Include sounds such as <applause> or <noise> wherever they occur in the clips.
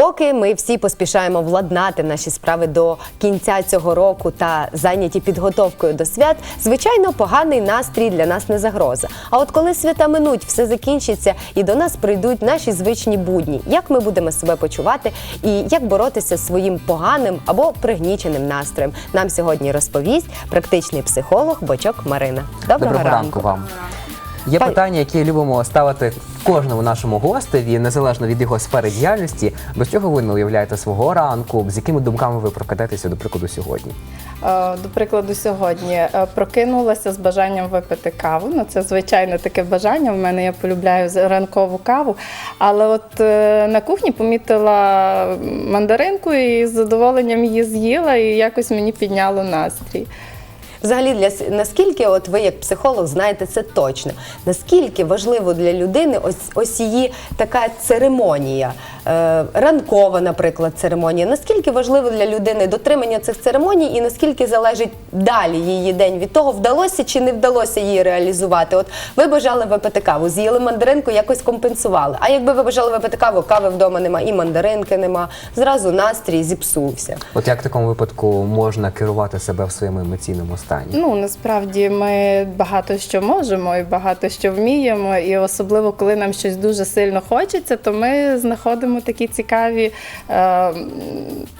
Поки ми всі поспішаємо владнати наші справи до кінця цього року та зайняті підготовкою до свят, звичайно, поганий настрій для нас не загроза. А от коли свята минуть, все закінчиться і до нас прийдуть наші звичні будні, як ми будемо себе почувати і як боротися з своїм поганим або пригніченим настроєм, нам сьогодні розповість практичний психолог Бочок Марина. Доброго, Доброго ранку вам. Є Пані- питання, які любимо ставити кожному нашому гостеві, незалежно від його сфери діяльності. До чого ви не уявляєте свого ранку? З якими думками ви прокидаєтеся, до прикладу, сьогодні? Е, До прикладу, сьогодні е, прокинулася з бажанням випити каву. Ну, це звичайно таке бажання. В мене я полюбляю ранкову каву. Але от е, на кухні помітила мандаринку і з задоволенням її з'їла, і якось мені підняло настрій. Взагалі, для наскільки, от ви як психолог знаєте це точно, наскільки важливо для людини ось, ось її така церемонія, е, ранкова, наприклад, церемонія. Наскільки важливо для людини дотримання цих церемоній, і наскільки залежить далі її день від того, вдалося чи не вдалося її реалізувати? От ви бажали випити каву, з'їли мандаринку, якось компенсували. А якби ви бажали випити каву, кави вдома нема, і мандаринки нема, зразу настрій зіпсувся. От як в такому випадку можна керувати себе в своєму емоційному стані? Ну насправді ми багато що можемо і багато що вміємо. І особливо, коли нам щось дуже сильно хочеться, то ми знаходимо такі цікаві е,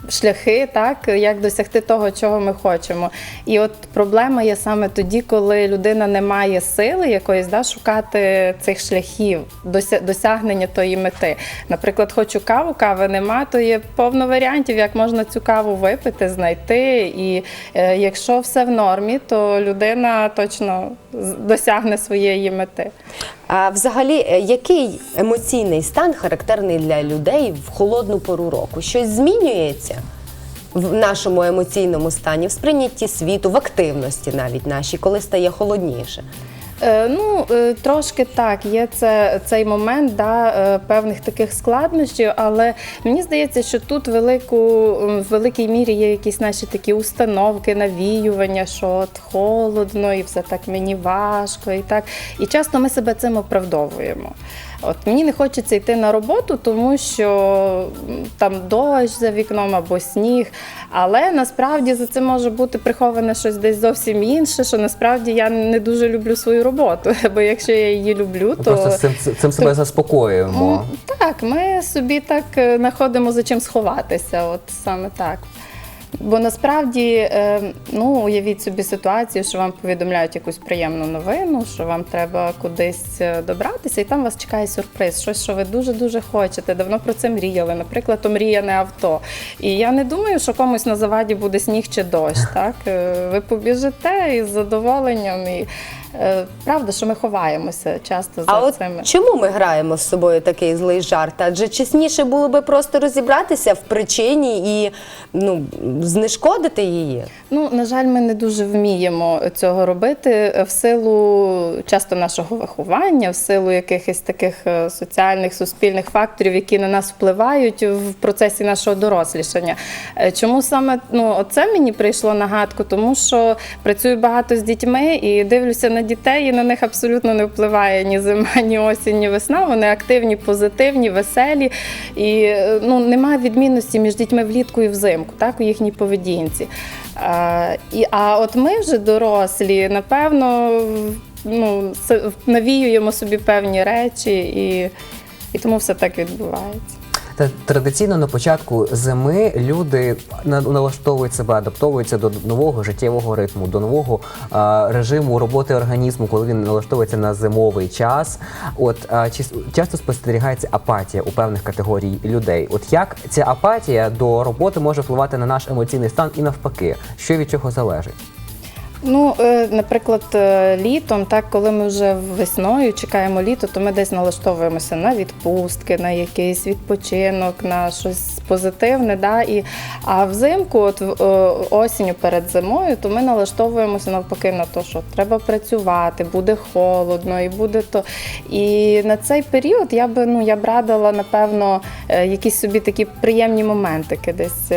шляхи, так як досягти того, чого ми хочемо. І от проблема є саме тоді, коли людина не має сили якоїсь да, шукати цих шляхів дося- досягнення тої мети. Наприклад, хочу каву, кави нема, то є повно варіантів, як можна цю каву випити, знайти. І е, якщо все в нормі, то людина точно досягне своєї мети. А взагалі, е, який емоційний стан характерний для людей в холодну пору року? Щось змінюється в нашому емоційному стані, в сприйнятті світу, в активності навіть нашій, коли стає холодніше? Е, Ну, е, трошки так, є це, цей момент да, е, певних таких складнощів, але мені здається, що тут велику, в великій мірі є якісь наші такі установки, навіювання, що от холодно і все так мені важко. І так. І часто ми себе цим оправдовуємо. От мені не хочеться йти на роботу, тому що там дощ за вікном або сніг. Але насправді за цим може бути приховане щось десь зовсім інше, що насправді я не дуже люблю свою роботу. <laughs> Бо якщо я її люблю, то Просто цим, цим себе заспокоюємо. Так, ми собі так е, знаходимо за чим сховатися. От саме так. Бо насправді, е, ну уявіть собі ситуацію, що вам повідомляють якусь приємну новину, що вам треба кудись е, добратися, і там вас чекає сюрприз, щось, що ви дуже дуже хочете. Давно про це мріяли. Наприклад, омріяне авто. І я не думаю, що комусь на заваді буде сніг чи дощ. Так Е, ви побіжите із задоволенням. І правда, що ми ховаємося часто за А от цими. чому ми граємо з собою такий злий жарт? Адже чесніше було би просто розібратися в причині і ну, знешкодити її. Ну, на жаль, ми не дуже вміємо цього робити е, в силу часто нашого виховання, в силу якихось таких е, соціальних суспільних факторів, які на нас впливають в процесі нашого дорослішання. Е, Чому саме ну, оце мені прийшло нагадку? Тому що працюю багато з дітьми і дивлюся на дітей, і на них абсолютно не впливає ні зима, ні осінь, ні весна. Вони активні, позитивні, веселі. І е, ну, немає відмінності між дітьми влітку і взимку, так, у їхній поведінці. А, і, а от ми вже дорослі, напевно, ну, навіюємо собі певні речі, і, і тому все так відбувається. Традиційно на початку зими люди на- налаштовують себе, адаптовуються до нового життєвого ритму, до нового а, режиму роботи організму, коли він налаштовується на зимовий час. От а, часто спостерігається апатія у певних категорій людей. От як ця апатія до роботи може впливати на наш емоційний стан і навпаки, що від чого залежить? Ну, е, наприклад, е, літом, так, коли ми вже весною чекаємо літо, то ми десь налаштовуємося на відпустки, на якийсь відпочинок, на щось позитивне. Да? І, а взимку, от е, осінню перед зимою, то ми налаштовуємося навпаки на те, що треба працювати, буде холодно і буде то. І на цей період я би ну я б радила, напевно, якісь собі такі приємні моментики десь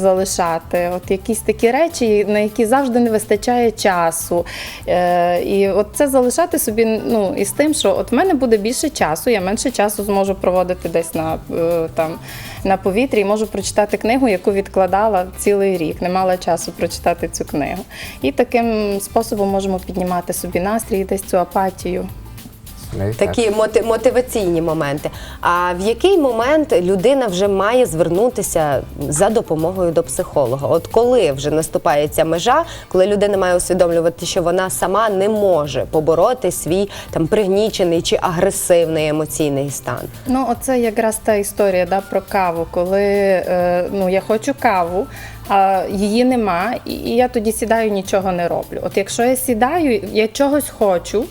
залишати. От якісь такі речі, на які завжди не вистачає вистачає часу. Е, І от це залишати собі ну, із тим, що от в мене буде більше часу, я менше часу зможу проводити десь на, е, там, на повітрі і можу прочитати книгу, яку відкладала цілий рік, не мала часу прочитати цю книгу. І таким способом можемо піднімати собі настрій і десь цю апатію. Навіть. Такі моти- мотиваційні моменти. А в який момент людина вже має звернутися за допомогою до психолога? От коли вже наступає ця межа, коли людина має усвідомлювати, що вона сама не може побороти свій там пригнічений чи агресивний емоційний стан? Ну, оце якраз та історія да, про каву, коли е, ну, я хочу каву, а її нема, і я тоді сідаю, нічого не роблю. От якщо я сідаю, я чогось хочу.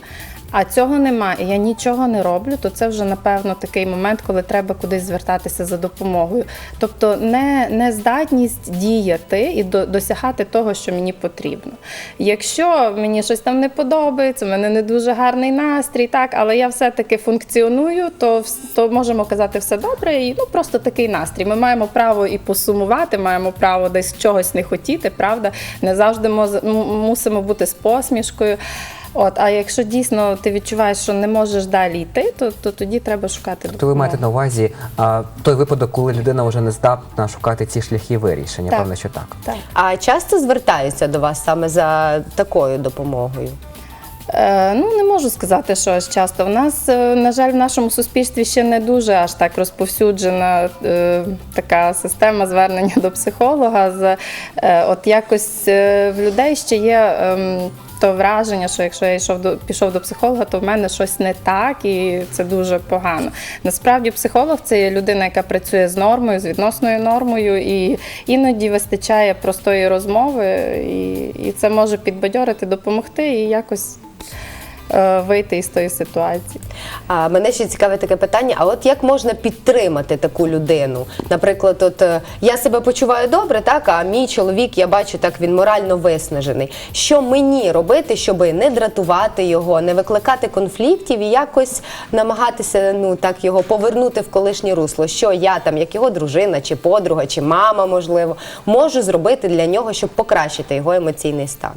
А цього нема, і я нічого не роблю, то це вже напевно такий момент, коли треба кудись звертатися за допомогою. Тобто не, не здатність діяти і до, досягати того, що мені потрібно. Якщо мені щось там не подобається, в мене не дуже гарний настрій, так, але я все-таки функціоную, то, то можемо казати все добре, і ну просто такий настрій. Ми маємо право і посумувати, маємо право десь чогось не хотіти, правда? Не завжди мусимо бути з посмішкою. От, а якщо дійсно ти відчуваєш, що не можеш далі йти, то, то тоді треба шукати То ви маєте на увазі а, той випадок, коли людина вже не здатна шукати ці шляхи вирішення. Так. Певно, що так. Так. А часто звертаються до вас саме за такою допомогою? Е, ну не можу сказати, що аж часто. У нас, е, на жаль, в нашому суспільстві ще не дуже аж так розповсюджена е, така система звернення до психолога. З, е, от якось е, в людей ще є. ем, то враження, що якщо я йшов до пішов до психолога, то в мене щось не так, і це дуже погано. Насправді, психолог це є людина, яка працює з нормою, з відносною нормою, і іноді вистачає простої розмови, і, і це може підбадьорити, допомогти і якось вийти із тої ситуації. А мене ще цікаве таке питання: а от як можна підтримати таку людину? Наприклад, от е, я себе почуваю добре, так а мій чоловік, я бачу, так він морально виснажений. Що мені робити, щоб не дратувати його, не викликати конфліктів і якось намагатися ну так його повернути в колишнє русло? Що я там, як його дружина, чи подруга, чи мама, можливо, можу зробити для нього, щоб покращити його емоційний стан?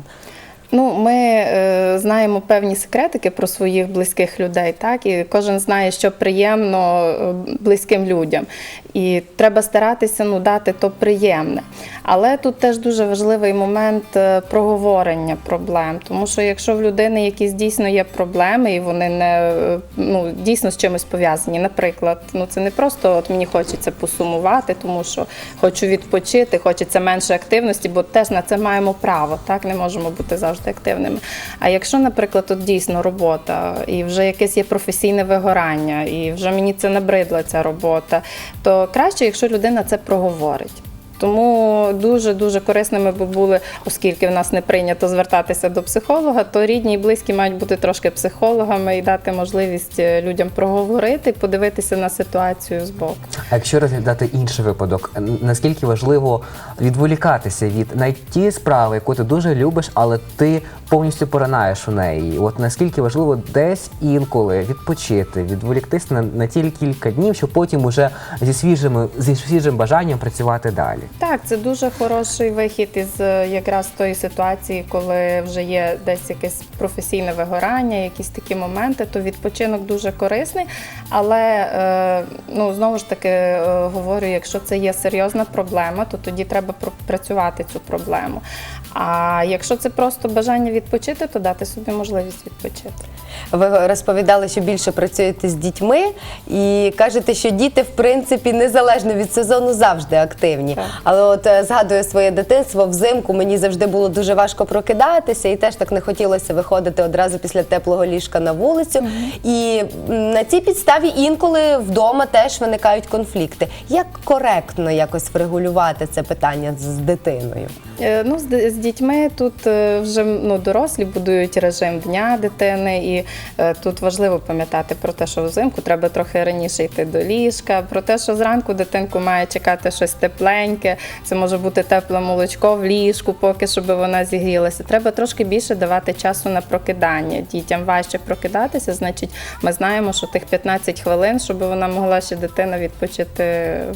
Ну, ми е, знаємо певні секретики про своїх близьких людей, так і кожен знає, що приємно е, близьким людям. І треба старатися ну, дати то приємне. Але тут теж дуже важливий момент е, проговорення проблем. Тому що якщо в людини якісь дійсно є проблеми, і вони не е, ну, дійсно з чимось пов'язані, наприклад, ну це не просто от мені хочеться посумувати, тому що хочу відпочити, хочеться менше активності, бо теж на це маємо право, так не можемо бути завжди активними. А якщо, наприклад, тут дійсно робота, і вже якесь є професійне вигорання, і вже мені це набридла ця робота, то краще, якщо людина це проговорить. Тому дуже дуже корисними би були, оскільки в нас не прийнято звертатися до психолога, то рідні і близькі мають бути трошки психологами і дати можливість е, людям проговорити, подивитися на ситуацію збоку. А якщо розглядати інший випадок, наскільки важливо відволікатися від тієї справи, яку ти дуже любиш, але ти повністю поринаєш у неї. От наскільки важливо десь інколи відпочити, відволіктись на, на ті кілька днів, щоб потім уже зі свіжими зі свіжим бажанням працювати далі. Так, це дуже хороший вихід із е, якраз тої ситуації, коли вже є десь якесь професійне вигорання, якісь такі моменти, то відпочинок дуже корисний. Але е, ну знову ж таки е, говорю, якщо це є серйозна проблема, то тоді треба пропрацювати цю проблему. А якщо це просто бажання відпочити, то дати собі можливість відпочити. Ви розповідали, що більше працюєте з дітьми, і кажете, що діти, в принципі, незалежно від сезону, завжди активні. Так. Але от е, згадую своє дитинство взимку, мені завжди було дуже важко прокидатися, і теж так не хотілося виходити одразу після теплого ліжка на вулицю. І на цій підставі інколи вдома теж виникають конфлікти. Як коректно якось врегулювати це питання з з дитиною? Е, Ну, з, з дітьми тут е, вже ну, дорослі будують режим дня дитини, і е, тут важливо пам'ятати про те, що взимку треба трохи раніше йти до ліжка, про те, що зранку дитинку має чекати щось тепленьке, цукерки, це може бути тепле молочко в ліжку, поки щоб вона зігрілася. Треба трошки більше давати часу на прокидання. Дітям важче прокидатися, значить, ми знаємо, що тих 15 хвилин, щоб вона могла ще дитина відпочити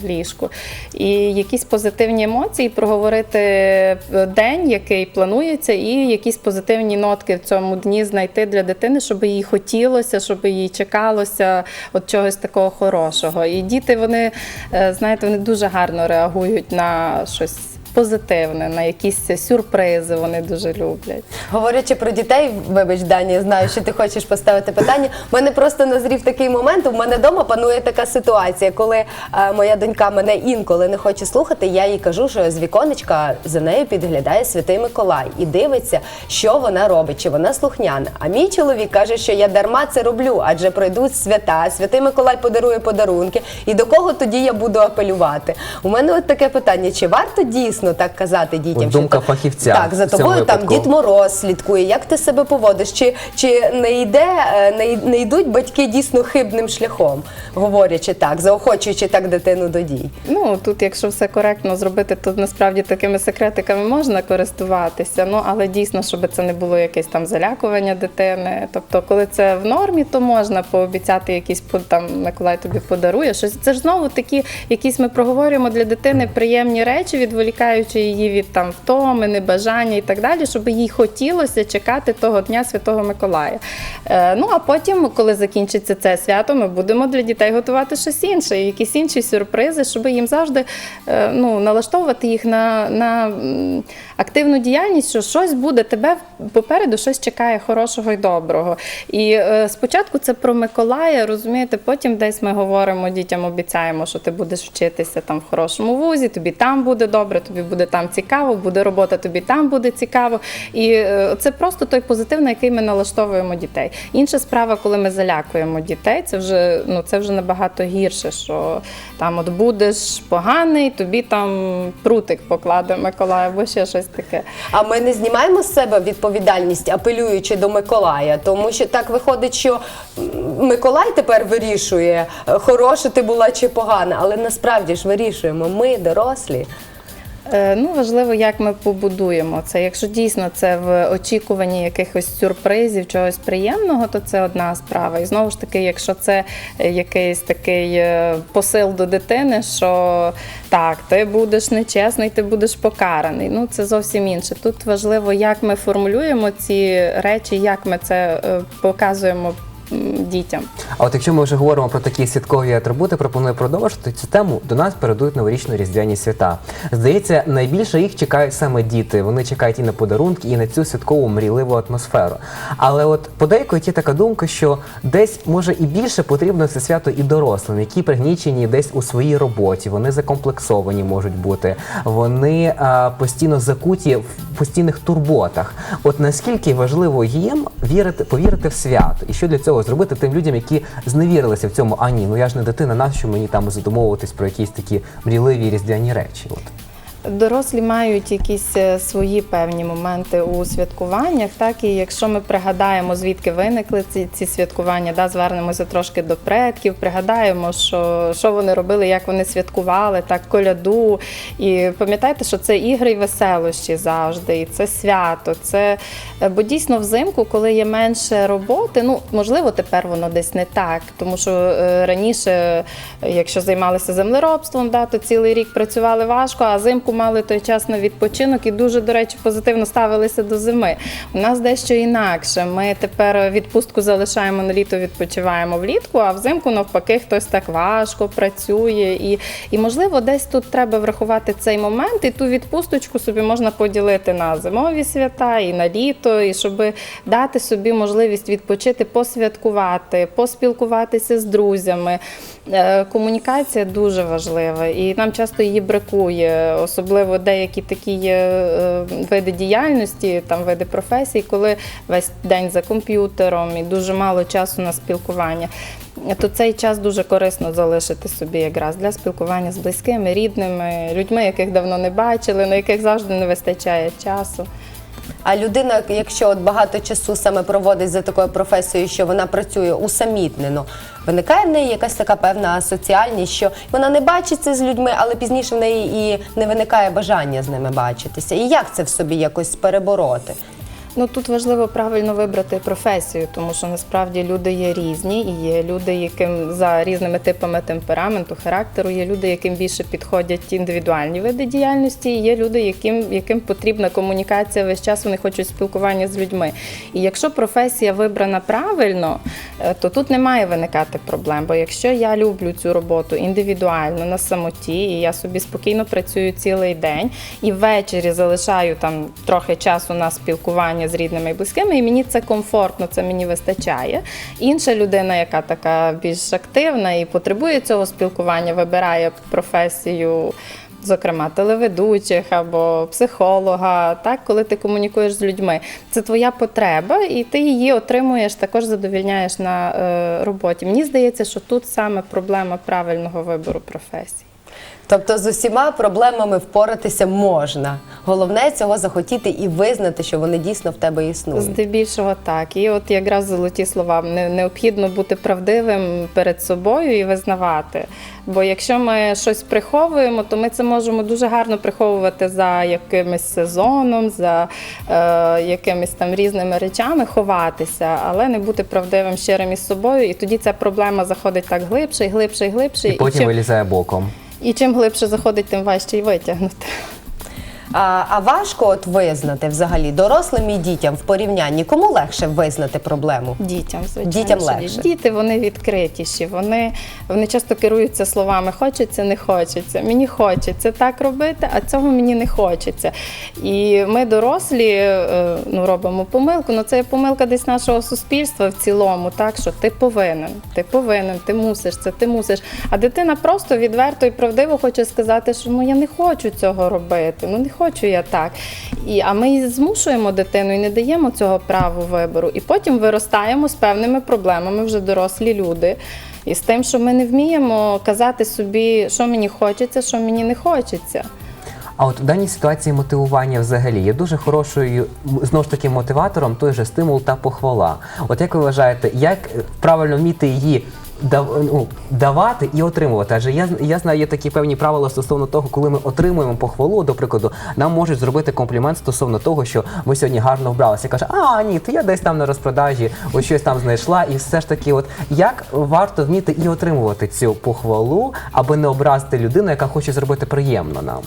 в ліжку. І якісь позитивні емоції проговорити е, день, який планується, і якісь позитивні нотки в цьому дні знайти для дитини, щоб їй хотілося, щоб їй чекалося от чогось такого хорошого. І діти, вони е, знаєте, вони дуже гарно реагують на щось. Позитивне, на якісь сюрпризи вони дуже люблять. Говорячи про дітей, вибач, Дані, знаю, що ти хочеш поставити питання. У мене просто назрів такий момент. У мене вдома панує така ситуація, коли е, моя донька мене інколи не хоче слухати. Я їй кажу, що з віконечка за нею підглядає святий Миколай і дивиться, що вона робить, чи вона слухняна. А мій чоловік каже, що я дарма це роблю, адже пройдуть свята. Святий Миколай подарує подарунки. І до кого тоді я буду апелювати? У мене от таке питання: чи варто дійсно так казати дітям? От думка що фахівця Так, за тобою там дід Мороз слідкує, як ти себе поводиш, чи, чи не йде, е, не, не йдуть батьки дійсно хибним шляхом, говорячи так, заохочуючи так дитину до дій. Ну тут, якщо все коректно зробити, то насправді такими секретиками можна користуватися. Ну але дійсно, щоб це не було якесь там залякування дитини. Тобто, коли це в нормі, то можна пообіцяти якісь там Миколай тобі подарує щось. Це ж знову такі, якісь ми проговорюємо для дитини приємні речі, відволікаючи її від там втоми, небажання і так далі, щоб їй хотілося чекати того дня Святого Миколая. Е, ну а потім, коли закінчиться це свято, ми будемо для дітей готувати щось інше, якісь інші сюрпризи, щоб їм завжди е, ну, налаштовувати їх на, на активну діяльність, що щось буде тебе попереду, щось чекає хорошого і доброго. І е, спочатку це про Миколая, розумієте, потім десь ми говоримо дітям, обіцяємо, що ти будеш вчитися там в хорошому вузі, тобі там буде добре, тобі буде там цікаво, буде робота, тобі там буде цікаво. І е, це просто той позитив, на який ми налаштовуємо дітей. Інша справа, коли ми залякуємо дітей, це вже ну це вже набагато гірше, що там от будеш поганий, тобі там прутик покладе Миколай або ще щось таке. А ми не знімаємо з себе відповідальність, апелюючи до Миколая, тому що так виходить, що Миколай тепер вирішує, е, хороша ти була чи погана, але насправді ж вирішуємо ми, дорослі. Е, Ну, важливо, як ми побудуємо це. Якщо дійсно це в очікуванні якихось сюрпризів, чогось приємного, то це одна справа. І знову ж таки, якщо це е, якийсь такий е, посил до дитини, що так, ти будеш нечесний, ти будеш покараний. Ну це зовсім інше. Тут важливо, як ми формулюємо ці речі, як ми це показуємо дітям. А от якщо ми вже говоримо про такі святкові атрибути, пропоную продовжити цю тему. До нас передують новорічно-різдвяні свята. Здається, найбільше їх чекають саме діти. Вони чекають і на подарунки, і на цю святкову мрійливу атмосферу. Але от подейкують є така думка, що десь може і більше потрібно це свято і дорослим, які пригнічені десь у своїй роботі. Вони закомплексовані можуть бути. Вони а, постійно закуті в постійних турботах. От наскільки важливо їм вірити, повірити в свято, і що для цього зробити тим людям, які зневірилися в цьому. А ні, ну я ж не дитина, нащо мені там задумовуватись про якісь такі мріливі різдвяні речі? От. Дорослі мають якісь е, свої певні моменти у святкуваннях, так і якщо ми пригадаємо, звідки виникли ці, ці святкування, да, звернемося трошки до предків, пригадаємо, що, що вони робили, як вони святкували, так, коляду. І пам'ятайте, що це ігри і веселощі завжди, і це свято. Це е, бо дійсно взимку, коли є менше роботи, ну можливо, тепер воно десь не так, тому що е, раніше, якщо займалися землеробством, да, то цілий рік працювали важко, а зимку мали той час на відпочинок і дуже, до речі, позитивно ставилися до зими. У нас дещо інакше. Ми тепер відпустку залишаємо на літо, відпочиваємо влітку, а взимку навпаки хтось так важко працює. І, і можливо, десь тут треба врахувати цей момент, і ту відпусточку собі можна поділити на зимові свята і на літо, і щоб дати собі можливість відпочити, посвяткувати, поспілкуватися з друзями. Е, Комунікація дуже важлива, і нам часто її бракує, особливо деякі такі е, види діяльності, там види професій, коли весь день за комп'ютером і дуже мало часу на спілкування. То цей час дуже корисно залишити собі якраз для спілкування з близькими, рідними, людьми, яких давно не бачили, на яких завжди не вистачає часу. А людина, якщо от багато часу саме проводить за такою професією, що вона працює усамітнено, виникає в неї якась така певна асоціальність, що вона не бачиться з людьми, але пізніше в неї і не виникає бажання з ними бачитися. І як це в собі якось перебороти? Ну тут важливо правильно вибрати професію, тому що насправді люди є різні, і є люди, яким за різними типами темпераменту, характеру, є люди, яким більше підходять індивідуальні види діяльності, і є люди, яким, яким потрібна комунікація весь час, вони хочуть спілкування з людьми. І якщо професія вибрана правильно, то тут не має виникати проблем. Бо якщо я люблю цю роботу індивідуально на самоті, і я собі спокійно працюю цілий день, і ввечері залишаю там трохи часу на спілкування з рідними і близькими, і мені це комфортно, це мені вистачає. Інша людина, яка така більш активна і потребує цього спілкування, вибирає професію. Зокрема, телеведучих або психолога, так коли ти комунікуєш з людьми, це твоя потреба, і ти її отримуєш, також задовільняєш на е, роботі. Мені здається, що тут саме проблема правильного вибору професії. Тобто з усіма проблемами впоратися можна. Головне цього захотіти і визнати, що вони дійсно в тебе існують. Здебільшого так. І от якраз золоті слова Не- необхідно бути правдивим перед собою і визнавати. Бо якщо ми щось приховуємо, то ми це можемо дуже гарно приховувати за якимось сезоном, за е, якимись там різними речами, ховатися, але не бути правдивим щирим із собою. І тоді ця проблема заходить так глибше і глибше і глибше. І потім чим, вилізає боком. І чим глибше заходить, тим важче й витягнути. А, а важко от визнати взагалі дорослим і дітям в порівнянні. Кому легше визнати проблему? Дітям, звичайно. Дітям легше. Діти вони відкритіші. Вони, вони часто керуються словами хочеться, не хочеться. Мені хочеться так робити, а цього мені не хочеться. І ми дорослі е, ну, робимо помилку. Ну це є помилка десь нашого суспільства в цілому, так що ти повинен, ти повинен, ти мусиш це, ти мусиш. А дитина просто відверто і правдиво хоче сказати, що ну я не хочу цього робити. Ну не хочу я так. І, а ми змушуємо дитину і не даємо цього праву вибору. І потім виростаємо з певними проблемами, вже дорослі люди. І з тим, що ми не вміємо казати собі, що мені хочеться, що мені не хочеться. А от в даній ситуації мотивування взагалі є дуже хорошою знову ж таки мотиватором той же стимул та похвала. От як ви вважаєте, як правильно вміти її ну, давати і отримувати? Адже я, я знаю, є такі певні правила стосовно того, коли ми отримуємо похвалу, до прикладу, нам можуть зробити комплімент стосовно того, що ми сьогодні гарно вбралися. Каже, а ні, то я десь там на розпродажі, ось щось там знайшла, і все ж таки, от як варто вміти і отримувати цю похвалу, аби не образити людину, яка хоче зробити приємно нам.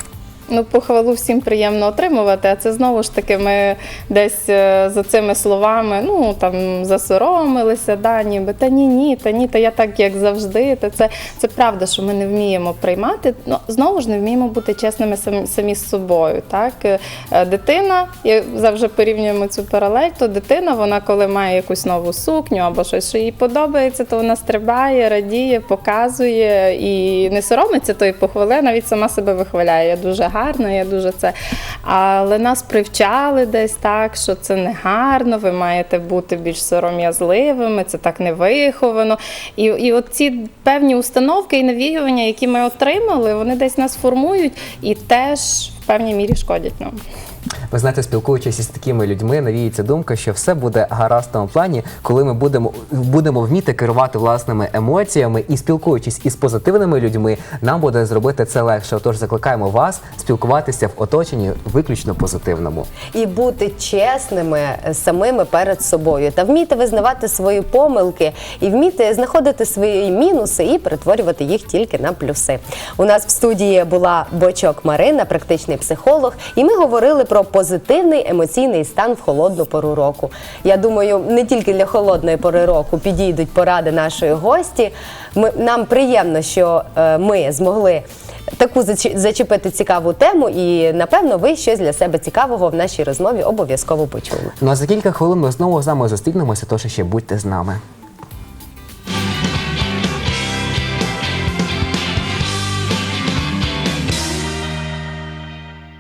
Ну, похвалу всім приємно отримувати, а це знову ж таки ми десь е, за цими словами ну там засоромилися, да, ніби та ні, ні, та ні, та я так як завжди. Та це, це правда, що ми не вміємо приймати. Ну знову ж не вміємо бути чесними самі, самі з собою. Так, Е, дитина, я завжди порівнюємо цю паралель, то дитина, вона коли має якусь нову сукню або щось, що їй подобається, то вона стрибає, радіє, показує і не соромиться тої похвали, навіть сама себе вихваляє. Я дуже гарна, я дуже це. Але нас привчали десь так, що це не гарно, ви маєте бути більш сором'язливими, це так не виховано. І, і от ці певні установки і навіювання, які ми отримали, вони десь нас формують і теж в певній мірі шкодять нам. Ви знаєте, спілкуючись із такими людьми, навіється думка, що все буде гаразд в тому плані, коли ми будемо, будемо вміти керувати власними емоціями і спілкуючись із позитивними людьми, нам буде зробити це легше. Отож, закликаємо вас спілкуватися в оточенні виключно позитивному. і бути чесними самими перед собою та вміти визнавати свої помилки і вміти знаходити свої мінуси і перетворювати їх тільки на плюси. У нас в студії була Бочок Марина, практичний психолог, і ми говорили про позитивний емоційний стан в холодну пору року. Я думаю, не тільки для холодної пори року підійдуть поради нашої гості. Ми, нам приємно, що е, ми змогли таку зачепити цікаву тему, і напевно ви щось для себе цікавого в нашій розмові обов'язково почули. Ну а за кілька хвилин ми знову з вами зустрінемося, тож ще будьте з нами.